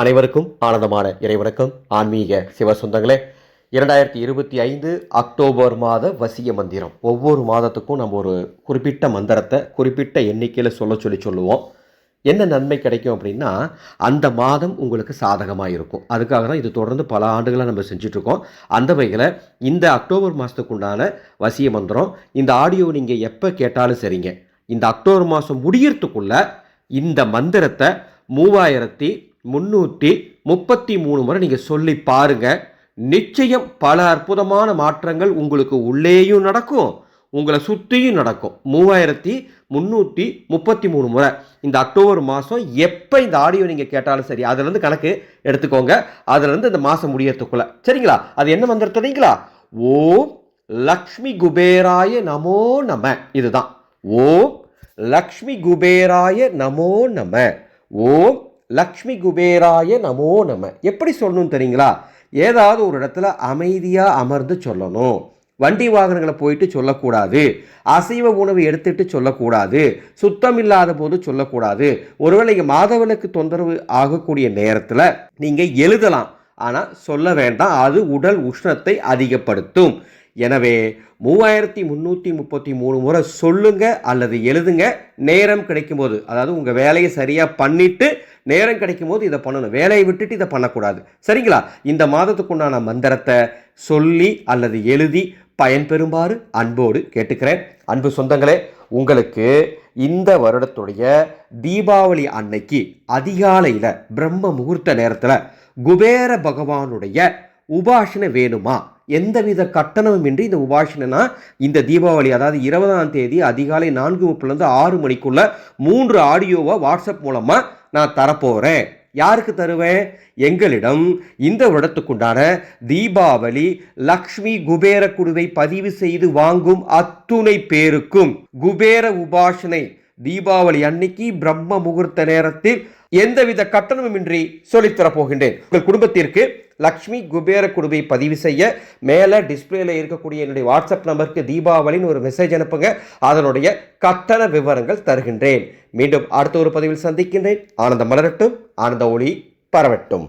அனைவருக்கும் ஆனந்தமான இறைவணக்கம். ஆன்மீக சிவ சொந்தங்களே இரண்டாயிரத்தி இருபத்தி ஐந்து அக்டோபர் மாத வசிய மந்திரம். ஒவ்வொரு மாதத்துக்கும் நம்ம ஒரு குறிப்பிட்ட மந்திரத்தை குறிப்பிட்ட எண்ணிக்கையில் சொல்ல சொல்லி சொல்லுவோம். என்ன நன்மை கிடைக்கும் அப்படின்னா அந்த மாதம் உங்களுக்கு சாதகமாக இருக்கும். அதுக்காக தான் இது தொடர்ந்து பல ஆண்டுகளாக நம்ம செஞ்சிட்ருக்கோம். அந்த வகையில் இந்த அக்டோபர் மாதத்துக்கு உண்டான வசிய மந்திரம் இந்த ஆடியோ நீங்கள் எப்போ கேட்டாலும் சரிங்க. இந்த அக்டோபர் மாதம் முடியறதுக்குள்ளே இந்த மந்திரத்தை மூவாயிரத்தி முந்நூற்றி முப்பத்தி மூணு முறை நீங்கள் சொல்லி பாருங்கள் நிச்சயம் பல அற்புதமான மாற்றங்கள் உங்களுக்கு உள்ளேயும் நடக்கும். உங்களை சுற்றியும் நடக்கும். மூவாயிரத்தி முந்நூற்றி முப்பத்தி மூணு முறை. இந்த அக்டோபர் மாதம் எப்போ இந்த ஆடியோ நீங்கள் கேட்டாலும் சரி அதுலேருந்து கணக்கு எடுத்துக்கோங்க. அதுலேருந்து இந்த மாதம் முடியறதுக்குள்ள. சரிங்களா? அது என்ன மந்திரம் தெரியுங்களா? ஓம் லக்ஷ்மி குபேராய நமோ நம. இதுதான். ஓம் லக்ஷ்மி குபேராய நமோ நம. ஓம் லக்ஷ்மி குபேராய நமோ நம. எப்படி சொல்லணும் தெரியுங்களா? ஏதாவது ஒரு இடத்துல அமைதியாக அமர்ந்து சொல்லணும். வண்டி வாகனங்களை போயிட்டு சொல்லக்கூடாது. அசைவ உணவு எடுத்துட்டு சொல்லக்கூடாது. சுத்தம் இல்லாத போது சொல்லக்கூடாது. ஒருவேளை மாதவனுக்கு தொந்தரவு ஆகக்கூடிய நேரத்தில் நீங்கள் எழுதலாம். ஆனால் சொல்ல வேண்டாம். அது உடல் உஷ்ணத்தை அதிகப்படுத்தும். எனவே மூவாயிரத்தி முந்நூற்றி முப்பத்தி மூணு முறை சொல்லுங்க அல்லது எழுதுங்க. நேரம் கிடைக்கும்போது அதாவது உங்கள் வேலையை சரியாக பண்ணிட்டு நேரம் கிடைக்கும்போது இதை பண்ணணும். வேலையை விட்டுட்டு இதை பண்ணக்கூடாது. சரிங்களா? இந்த மாதத்துக்குண்டான மந்திரத்தை சொல்லி அல்லது எழுதி பயன்பெறுமாறு அன்போடு கேட்டுக்கிறேன். அன்பு சொந்தங்களே உங்களுக்கு இந்த வருடத்துடைய தீபாவளி அன்னைக்கு அதிகாலையில் பிரம்ம முகூர்த்த நேரத்தில் குபேர பகவானுடைய உபாசனை வேணுமா? எந்தவித கட்டணமும் இன்றி இந்த உபாசனைனா இந்த தீபாவளி அதாவது இருபதாம் தேதி அதிகாலை நான்கு முப்பிலேருந்து ஆறு மணிக்குள்ள மூன்று ஆடியோவை வாட்ஸ்அப் மூலமாக நான் தரப்போகிறேன் யாருக்கு தருவேன்? எங்களிடம் இந்த வருடத்துக்குண்டான தீபாவளி லக்ஷ்மி குபேர குழுவை பதிவு செய்து வாங்கும் அத்துணை பேருக்கும் குபேர உபாசனை தீபாவளி அன்னைக்கு பிரம்ம முகூர்த்த நேரத்தில் எந்தவித கட்டணமுமின்றி சொல்லித்தரப் போகின்றேன் உங்கள் குடும்பத்திற்கு லக்ஷ்மி குபேர குழுவை பதிவு செய்ய மேலே டிஸ்பிளேல இருக்கக்கூடிய என்னுடைய வாட்ஸ்அப் நம்பருக்கு தீபாவளின்னு ஒரு மெசேஜ் அனுப்புங்க. அதனுடைய கட்டண விவரங்கள் தருகின்றேன். மீண்டும் அடுத்த ஒரு பதிவில் சந்திக்கின்றேன். ஆனந்த மலரட்டும். ஆனந்த ஒளி பரவட்டும்.